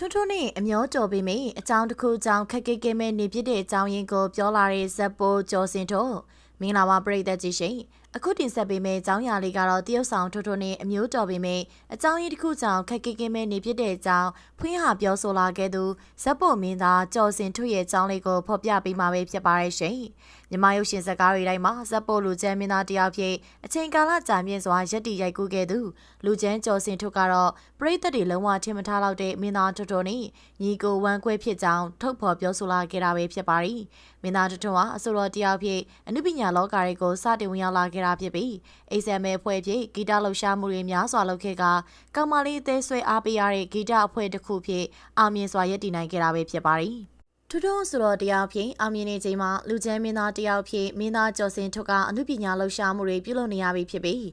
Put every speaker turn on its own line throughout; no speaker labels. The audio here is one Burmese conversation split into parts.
ထွန်းထွန်းနဲ့အမျောကြော်ပေးမိအကြောင်းတစ်ခုကြောင့်ခက်ခဲခဲမဲ့နေပြတဲ့အကြောင်းရင်းကိုပြောလာတဲ့ဇက်ပိုးကျော်စင်တို့မင်္ဂလာပါပရိသတ်ကြီးရှင်အခုတင်ဆက်ပေးမယ့်အကြောင်းအရာလေးကတော့တရုတ်ဆောင်ထွန်းထွန်းနဲ့အမျိုးတော်ပေးမိအကြောင်းရင်းတစ်ခုကြောင့်ခက်ခဲခဲမဲ့နေပြတဲ့အကြောင်းဖွင့်ဟာပြောဆိုလာခဲ့သူဇက်ပိုးမင်းသားကျော်စင်ထွရဲ့အကြောင်းလေးကိုဖော်ပြပေးမှာပဲဖြစ်ပါရဲ့ရှင်မြန်မာရုပ်ရှင်ဇာတ်ကားတွေတိုင်းမှာဇက်ပိုးလူချမ်းမင်းသားတယောက်ဖြစ်အချိန်ကာလကြာမြင့်စွာရက်တီရိုက်ကူးခဲ့သူလူချမ်းကျော်စင်ထွကတော့ပရိသတ်တွေလုံးဝထင်မထားလောက်တဲ့မင်းသားထွန်းထွန်းနဲ့ညီကိုဝမ်းကွဲဖြစ်ကြောင်းထုတ်ဖော်ပြောဆိုလာခဲ့တာပဲဖြစ်ပါတယ်။မင်းသားထွန်းထွန်းဟာအဆိုတော်တယောက်ဖြစ်အနုပညာလောကတွေကိုစတင်ဝင်ရောက်လာခဲ့တာဖြစ်ပြီး ASML အဖွဲ့ဖြစ်ဂီတလှူရှားမှုတွေများစွာလုပ်ခဲ့ကကောင်မလေးအသေးဆွဲအားပေးရတဲ့ဂီတအဖွဲ့တစ်ခုဖြစ်အောင်မြင်စွာရည်တည်နိုင်ခဲ့တာပဲဖြစ်ပါတယ်။ထူးထူးဆိုတော့တရားဖြင့်အောင်မြင်နေချိန်မှာလူချမ်းမင်းသားတယောက်ဖြင့်မင်းသားကျော်စင်ထုတ်ကအမှုပညာလှူရှားမှုတွေပြုလုပ်နေရပြီဖြစ်ပြီး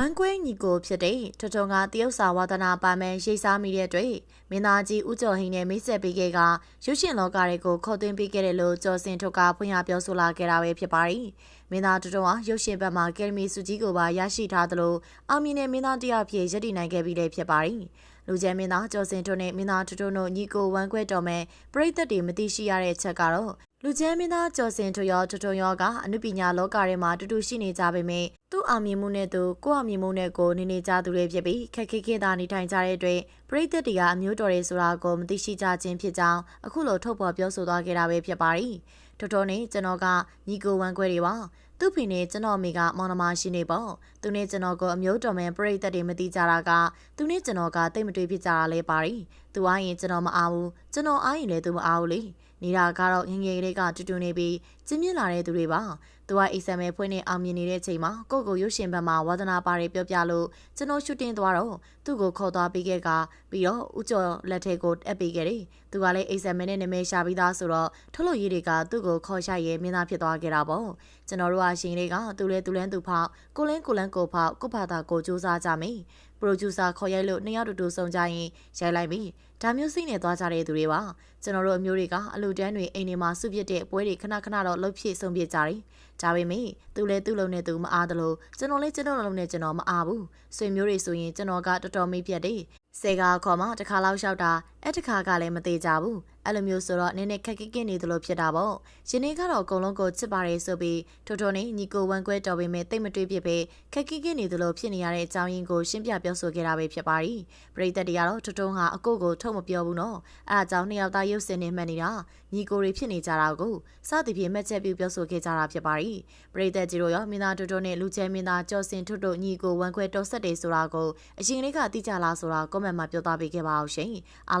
ဝမ်ကွဲညီကိုဖြစ်တဲ့ထထုံကတရုတ်စာဝါသနာပါမန်ရိတ်စားမိတဲ့အတွက်မင်းသားကြီးဦးကျော်ဟိန်နဲ့မိတ်ဆက်ပေးခဲ့ကရုပ်ရှင်လောကတွေကိုခေါ်သွင်းပေးခဲ့တယ်လို့ကျော်စင်ထုတ်ကဖွင့်ရပြောဆိုလာခဲ့တာပဲဖြစ်ပါတယ်။မင်းသားထထုံဟာရုပ်ရှင်ဘက်မှာကယ်မီစုကြီးကိုပါရရှိထားသလိုအောင်မြင်တဲ့မင်းသားတယောက်ဖြစ်ရည်တည်နိုင်ခဲ့ပြီးလည်းဖြစ်ပါတယ်။လူကျဲမင်းသားကျော်စင်ထွန်းနဲ့မင်းသားထထွန်းတို့ညီကိုဝမ်းခွဲတော်မဲ့ပရိသတ်တွေမသိရှိရတဲ့ချက်ကတော့ လူကျဲမင်းသားကျော်စင်ထွန်းရောထထွန်းရောကအနုပညာလောကထဲမှာတူတူရှိနေကြပေမဲ့သူ့အောင်မြင်မှုနဲ့သူကိုယ့်အောင်မြင်မှုနဲ့ကိုနေနေကြသူတွေဖြစ်ပြီးခက်ခဲခဲသာနေထိုင်ကြတဲ့အတွက်ပရိသတ်တွေကအမျိုးတော်တွေဆိုတာကိုမသိရှိကြခြင်းဖြစ်ကြောင်းအခုလိုထုတ်ဖော်ပြောဆိုသွားခဲ့တာပဲဖြစ်ပါတယ်။တော်တော်နဲ့ကျွန်တော်ကညီကိုဝမ်းခွဲတွေပါသူ့ဖေနဲ့ကျွန်တော်မိကမောင်နှမရှိနေပေါ့သူနဲ့ကျွန်တော်ကိုအမျိုးတော်မဲ့ပြိသက်တွေမသိကြတာကသူနဲ့ကျွန်တော်ကတိတ်မတွေ့ဖြစ်ကြတာလဲပါရီသူအားရင်ကျွန်တော်မအားဘူးကျွန်တော်အားရင်လည်းသူမအားဘူးလေ နေတာကတော့ငငယ်ကလေးကတူတူနေပြီးကျင်းမြင့်လာတဲ့သူတွေပါ သူကအိဆမ်မဲဖွင့်နေအောင်မြင်နေတဲ့ချိန်မှာကိုကိုရုပ်ရှင်ဘက်မှာဝါသနာပါတွေပြောပြလို့ကျွန်တော်ရှူတင်သွားတော့သူ့ကိုခေါ်သွားပြီးခဲ့ကပြီးတော့ဦးကျော်လက်ထဲကိုအပ်ပေးခဲ့တယ်သူကလည်းအိဆမ်မဲနဲ့နာမည်ရှာပြီးသားဆိုတော့ထုတ်လို့ရေးတွေကသူ့ကိုခေါ်ရှိရဲမင်းသားဖြစ်သွားခဲ့တာပေါ့ကျွန်တော်တို့ကရှင်လေးကသူလဲသူလန်းသူဖောက်ကိုလင်းကိုလန်းကိုဖောက်ကိုဖာတာကိုစူးစမ်းကြမယ်ပရိုဂျူဆာခေါ်ရိုက်လို့နှစ်ယောက်တူတူစုံကြရင်ရိုက်လိုက်ပြီဒါမျိုးစိတ်နဲ့သွားကြတဲ့သူတွေပါကျွန်တော်တို့အမျိုးတွေကအလူတန်းတွေအိမ်တွေမှာစုပြစ်တဲ့ပွဲတွေခဏခဏတော့လှုပ်ဖြစ်ဆုံးပြကြတယ်ဒါပေမဲ့သူလည်းသူ့လုံးနဲ့သူမအားသလိုကျွန်တော်လည်းကျွန်တော်လုံးနဲ့ကျွန်တော်မအားဘူးဆွေမျိုးတွေဆိုရင်ကျွန်တော်ကတော်တော်မိပြတ်တယ်စေကာခေါ်မှတစ်ခါလောက်လျှောက်တာအဲ့တစ်ခါကလည်းမသေးကြဘူးအဲ့လိုမျိုးဆိုတော့နည်းနည်းခက်ခက်ခက်နေသလိုဖြစ်တာပေါ့ရှင်နေကတော့အကုန်လုံးကိုချစ်ပါတယ်ဆိုပြီးထိုးထိုးနဲ့ညီကိုဝမ်းကွဲတော်ပေမဲ့တိတ်မတွေးဖြစ်ပဲခက်ခက်ခက်နေသလိုဖြစ်နေရတဲ့အကြောင်းရင်းကိုရှင်းပြပြောဆိုခဲ့တာပဲဖြစ်ပါတယ်ပရိသတ်တွေကတော့ထိုးထိုးဟာအကိုကိုထုတ်မပြောဘူးနော်အဲ့အကြောင်းနှစ်ယောက်သားရုပ်စင်နေမှတ်နေတာညီကိုတွေဖြစ်နေကြတာကိုစသည်ဖြင့်မှတ်ချက်ပြုပြောဆိုခဲ့ကြတာဖြစ်ပါတယ်ပရိသတ်ကြီးတို့ရောမင်းသားထိုးထိုးနဲ့လူကျဲမင်းသားကျော်စင်ထွတ်တို့ညီကိုဝမ်းကွဲတော်ဆက်တယ်ဆိုတာကိုအရင်လေးကသိကြလားဆိုတာကွန်မန့်မှာပြောသားပေးခဲ့ပါအောင်ရှင်အား